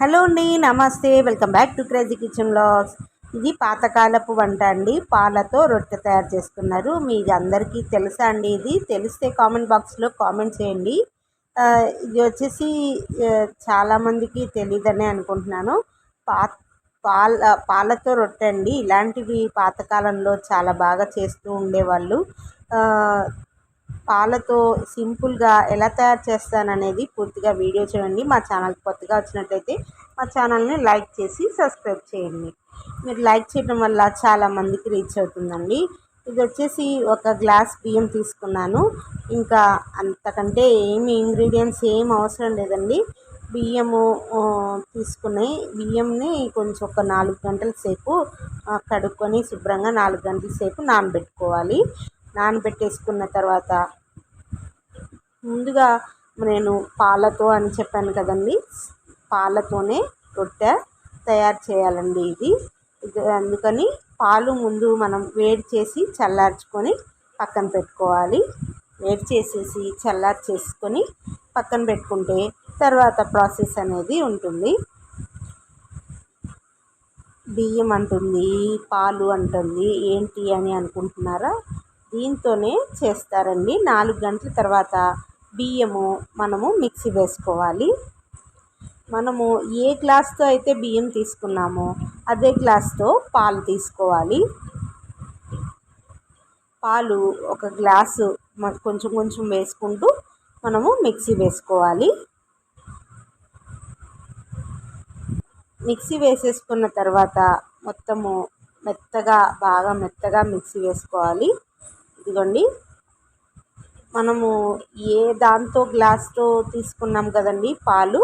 Hello అండి నమస్తే. Welcome back to crazy kitchen blogs ఇది పాతకాలపు వంట అండి. పాలతో రొట్టె తయారు చేస్తున్నారు మీకు అందరికీ తెలుసా అండి ఇది? తెలిస్తే కామెంట్ బాక్స్లో కామెంట్ చేయండి. ఇది వచ్చేసి చాలామందికి తెలియదని అనుకుంటున్నాను. పా పాల పాలతో రొట్టె అండి. ఇలాంటివి పాతకాలంలో చాలా బాగా చేస్తూ ఉండేవాళ్ళు. పాలతో సింపుల్గా ఎలా తయారు చేస్తాననేది పూర్తిగా వీడియో చూడండి. మా ఛానల్ కొత్తగా వచ్చినట్లయితే మా ఛానల్ని లైక్ చేసి సబ్స్క్రైబ్ చేయండి. మీరు లైక్ చేయడం వల్ల చాలా మందికి రీచ్ అవుతుందండి. ఇది వచ్చేసి ఒక గ్లాస్ బియ్యం తీసుకున్నాను. ఇంకా అంతకంటే ఏమి ఇంగ్రీడియంట్స్ ఏం అవసరం లేదండి. బియ్యము తీసుకుని బియ్యంని కొంచెం ఒక నాలుగు గంటల సేపు కడుక్కొని శుభ్రంగా నాలుగు గంటల సేపు నానబెట్టుకోవాలి. నానబెట్టేసుకున్న తర్వాత ముందుగా నేను పాలతో అని చెప్పాను కదండి పాలతోనే రొట్టె తయారు చేయాలండి ఇది. అందుకని పాలు ముందు మనం వేడి చేసి చల్లార్చుకొని పక్కన పెట్టుకోవాలి. వేడి చేసేసి చల్లార్చేసుకొని పక్కన పెట్టుకుంటే తర్వాత ప్రాసెస్ అనేది ఉంటుంది. బియ్యం అంటుంది పాలు అంటుంది ఏంటి అని అనుకుంటున్నారా? దీంతోనే చేస్తారండి. నాలుగు గంటల తర్వాత బియ్యము మనము మిక్సీ వేసుకోవాలి. మనము ఏ గ్లాస్తో అయితే బియ్యం తీసుకున్నామో అదే గ్లాస్తో పాలు తీసుకోవాలి. పాలు ఒక గ్లాసు కొంచెం కొంచెం వేసుకుంటూ మనము మిక్సీ వేసుకోవాలి. మిక్సీ వేసేసుకున్న తర్వాత మొత్తము మెత్తగా బాగా మెత్తగా మిక్సీ వేసుకోవాలి. ఇదిగోండి. మనము ఏ దాంతో గ్లాస్తో తీసుకున్నాం కదండి? పాలు.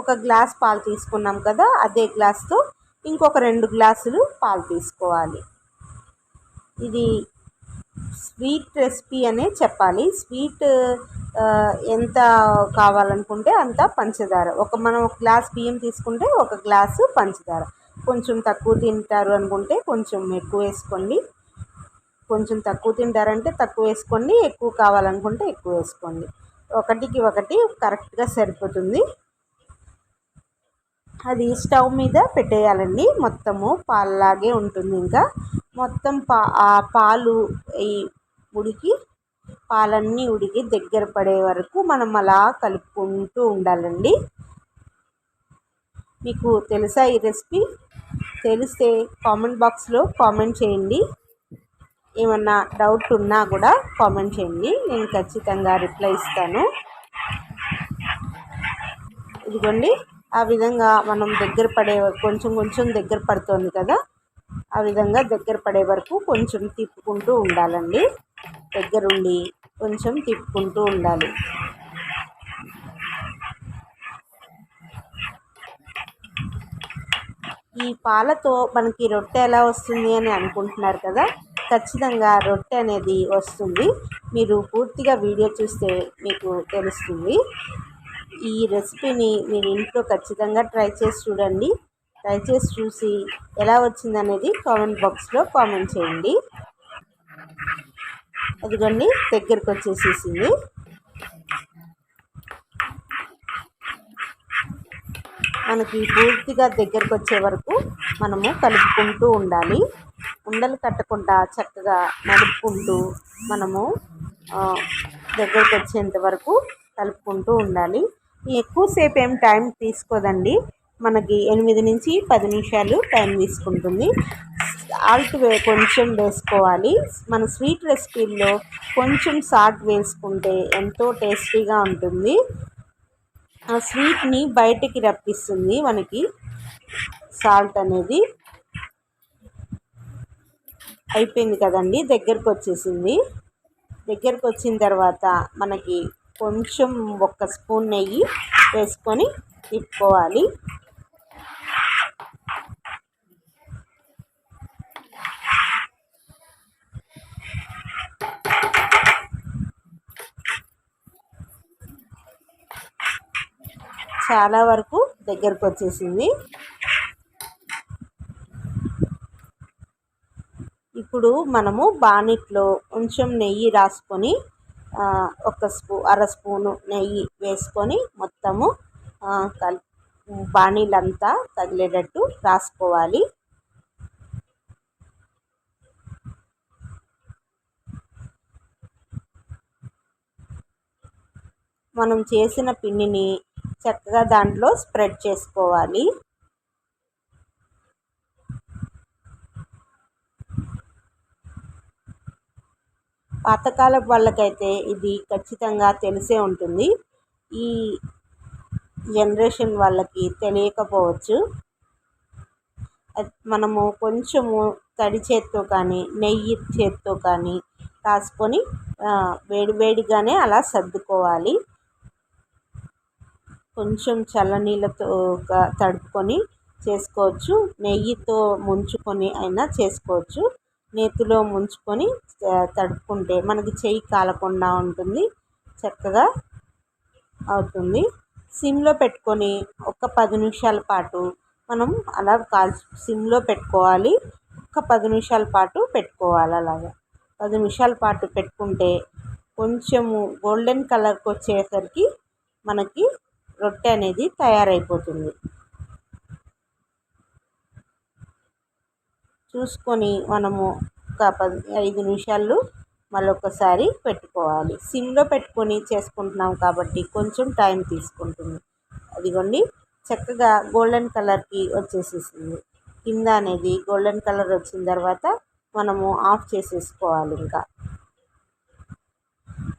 ఒక గ్లాస్ పాలు తీసుకున్నాం కదా అదే గ్లాస్తో ఇంకొక రెండు గ్లాసులు పాలు తీసుకోవాలి. ఇది స్వీట్ రెసిపీ అనే చెప్పాలి. స్వీట్ ఎంత కావాలనుకుంటే అంత పంచదార. ఒక మనం ఒక గ్లాస్ బియ్యం తీసుకుంటే ఒక గ్లాసు పంచదార. కొంచెం తక్కువ తింటారు అనుకుంటే కొంచెం ఎక్కువ వేసుకోండి. కొంచెం తక్కువ తింటారంటే తక్కువ వేసుకోండి ఎక్కువ కావాలనుకుంటే ఎక్కువ వేసుకోండి. ఒకటికి ఒకటి కరెక్ట్గా సరిపోతుంది. అది స్టవ్ మీద పెట్టేయాలండి. మొత్తము పాలలాగే ఉంటుంది ఇంకా. మొత్తం పా ఆ పాలు ఈ ఉడికి పాలన్నీ ఉడికి దగ్గర పడే వరకు మనం అలా కలుపుకుంటూ ఉండాలండి. మీకు తెలుసా ఈ రెసిపీ? తెలిస్తే కామెంట్ బాక్స్లో కామెంట్ చేయండి. ఏమన్నా డౌట్ ఉన్నా కూడా కామెంట్ చేయండి. నేను ఖచ్చితంగా రిప్లై ఇస్తాను. ఇదిగోండి ఆ విధంగా మనం దగ్గర పడే కొంచెం కొంచెం దగ్గర పడుతుంది కదా? ఆ విధంగా దగ్గర పడే వరకు కొంచెం తిప్పుకుంటూ ఉండాలండి. దగ్గరుండి కొంచెం తిప్పుకుంటూ ఉండాలి. ఈ పాలతో మనకి రొట్టె ఎలా వస్తుంది అని అనుకుంటున్నారు కదా? ఖచ్చితంగా రొట్టె అనేది వస్తుంది. మీరు పూర్తిగా వీడియో చూస్తే మీకు తెలుస్తుంది. ఈ రెసిపీని మీరు ఇంట్లో ఖచ్చితంగా ట్రై చేసి చూడండి. ట్రై చేసి చూసి ఎలా వచ్చిందనేది కామెంట్ బాక్స్లో కామెంట్ చేయండి. అదిగోండి దగ్గరకు వచ్చేసేసింది. మనకి పూర్తిగా దగ్గరకు వచ్చే వరకు మనము కలుపుకుంటూ ఉండాలి. ఉండలు కట్టకుండా చక్కగా నడుపుకుంటూ మనము దగ్గరకు వచ్చేంత వరకు కలుపుకుంటూ ఉండాలి. ఎక్కువసేపు ఏం టైం తీసుకోదండి. మనకి ఎనిమిది నుంచి పది నిమిషాలు టైం తీసుకుంటుంది. సాల్ట్ వే కొంచెం వేసుకోవాలి. మన స్వీట్ రెసిపీల్లో కొంచెం సాల్ట్ వేసుకుంటే ఎంతో టేస్టీగా ఉంటుంది. ఆ స్వీట్ని బయటికి రప్పిస్తుంది మనకి సాల్ట్ అనేది. అయిపోయింది కదండి దగ్గరకు వచ్చేసింది దగ్గరకు వచ్చిన తర్వాత మనకి కొంచెం ఒక్క స్పూన్ నెయ్యి వేసుకొని తిప్పుకోవాలి. చాలా వరకు దగ్గరకు వచ్చేసింది ఇప్పుడు మనము బానిట్లో కొంచెం నెయ్యి రాసుకొని ఒక స్పూ అర స్పూను నెయ్యి వేసుకొని మొత్తము కల్ బాణీలంతా తగిలేటట్టు రాసుకోవాలి. మనం చేసిన పిండిని చక్కగా దాంట్లో స్ప్రెడ్ చేసుకోవాలి. పాతకాలం వాళ్ళకైతే ఇది ఖచ్చితంగా తెలిసే ఉంటుంది. ఈ జనరేషన్ వాళ్ళకి తెలియకపోవచ్చు. మనము కొంచెము తడి చేత్తో కానీ నెయ్యి చేత్తో కానీ రాసుకొని వేడివేడిగానే అలా సర్దుకోవాలి. కొంచెం చల్లనీళ్ళతో తడుపుకొని చేసుకోవచ్చు. నెయ్యితో ముంచుకొని అయినా చేసుకోవచ్చు. నేతిలో ముంచుకొని తడుపుకుంటే మనకి చెయ్యి కాలకుండా ఉంటుంది చక్కగా అవుతుంది. సిమ్లో పెట్టుకొని ఒక పది నిమిషాల పాటు మనం అలా కాల్చి సిమ్లో పెట్టుకోవాలి. ఒక పది నిమిషాల పాటు పెట్టుకోవాలి అలాగా. పది నిమిషాల పాటు పెట్టుకుంటే కొంచెము గోల్డెన్ కలర్కి వచ్చేసరికి మనకి రొట్టె అనేది తయారైపోతుంది. చూసుకొని మనము ఒక పది ఐదు నిమిషాలు మళ్ళొకసారి పెట్టుకోవాలి. సిమ్లో పెట్టుకొని చేసుకుంటున్నాం కాబట్టి కొంచెం టైం తీసుకుంటుంది. అదిగోండి చక్కగా గోల్డెన్ కలర్కి వచ్చేసేసింది. కింద అనేది గోల్డెన్ కలర్ వచ్చిన తర్వాత మనము ఆఫ్ చేసేసుకోవాలి ఇంకా.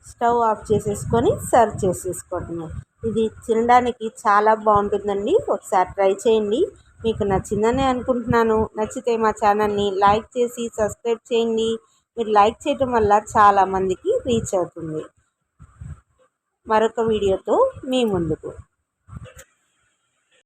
స్టవ్ ఆఫ్ చేసేసుకొని సర్వ్ చేసేసుకోవటమే ఇది తినడానికి చాలా బాగుంటుందండి. ఒకసారి ట్రై చేయండి. మీకు నచ్చిందని అనుకుంటున్నాను. నచ్చితే మా ఛానల్ని లైక్ చేసి సబ్స్క్రైబ్ చేయండి. మీరు లైక్ చేయటం వల్ల చాలామందికి రీచ్ అవుతుంది. మరొక వీడియోతో మీ ముందుకు.